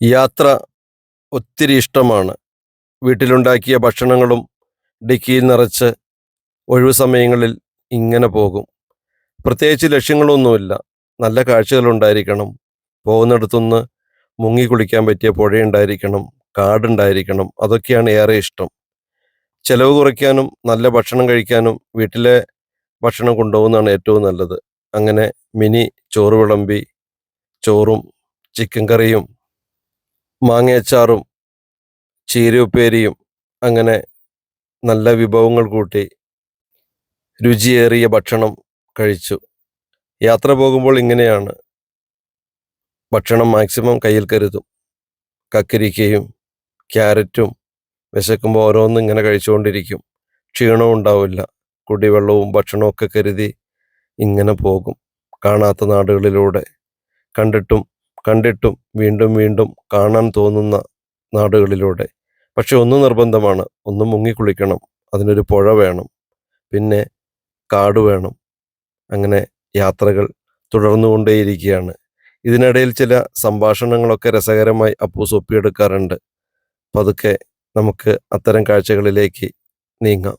യാത്ര ഒത്തിരി ഇഷ്ടമാണ്. വീട്ടിലുണ്ടാക്കിയ ഭക്ഷണങ്ങളും ഡിക്കിയിൽ നിറച്ച് ഒഴിവു സമയങ്ങളിൽ ഇങ്ങനെ പോകും. പ്രത്യേകിച്ച് ലക്ഷ്യങ്ങളൊന്നുമില്ല. നല്ല കാഴ്ചകളുണ്ടായിരിക്കണം. പോകുന്നിടത്തുനിന്ന് മുങ്ങി കുളിക്കാൻ പറ്റിയ പുഴയുണ്ടായിരിക്കണം. കാടുണ്ടായിരിക്കണം. അതൊക്കെയാണ് ഏറെ ഇഷ്ടം. ചെലവ് കുറയ്ക്കാനും നല്ല ഭക്ഷണം കഴിക്കാനും വീട്ടിലെ ഭക്ഷണം കൊണ്ടുപോകുന്നതാണ് ഏറ്റവും നല്ലത്. അങ്ങനെ മിനി ചോറ് വിളമ്പി ചോറും ചിക്കൻ കറിയും മാങ്ങയച്ചാറും ചീരയുപ്പേരിയും അങ്ങനെ നല്ല വിഭവങ്ങൾ കൂട്ടി രുചിയേറിയ ഭക്ഷണം കഴിച്ചു. യാത്ര പോകുമ്പോൾ ഇങ്ങനെയാണ് ഭക്ഷണം മാക്സിമം കയ്യിൽ കരുതും. കക്കരിക്കയും ക്യാരറ്റും വിശക്കുമ്പോൾ ഓരോന്നും ഇങ്ങനെ കഴിച്ചുകൊണ്ടിരിക്കും. ക്ഷീണവും ഉണ്ടാവില്ല. കുടിവെള്ളവും ഭക്ഷണവും ഒക്കെ കരുതി ഇങ്ങനെ പോകും. കാണാത്ത നാടുകളിലൂടെ കണ്ടിട്ടും കണ്ടിട്ടും വീണ്ടും വീണ്ടും കാണാൻ തോന്നുന്ന നാടുകളിലൂടെ. പക്ഷെ ഒന്ന് നിർബന്ധമാണ്. ഒന്ന് മുങ്ങിക്കുളിക്കണം. അതിനൊരു പുഴ വേണം. പിന്നെ കാട് വേണം. അങ്ങനെ യാത്രകൾ തുടർന്നുകൊണ്ടേയിരിക്കുകയാണ്. ഇതിനിടയിൽ ചില സംഭാഷണങ്ങളൊക്കെ രസകരമായി അപ്പൂസ് ഒപ്പിയെടുക്കാറുണ്ട് പതുക്കെ നമുക്ക് അത്തരം കാഴ്ചകളിലേക്ക് നീങ്ങാം.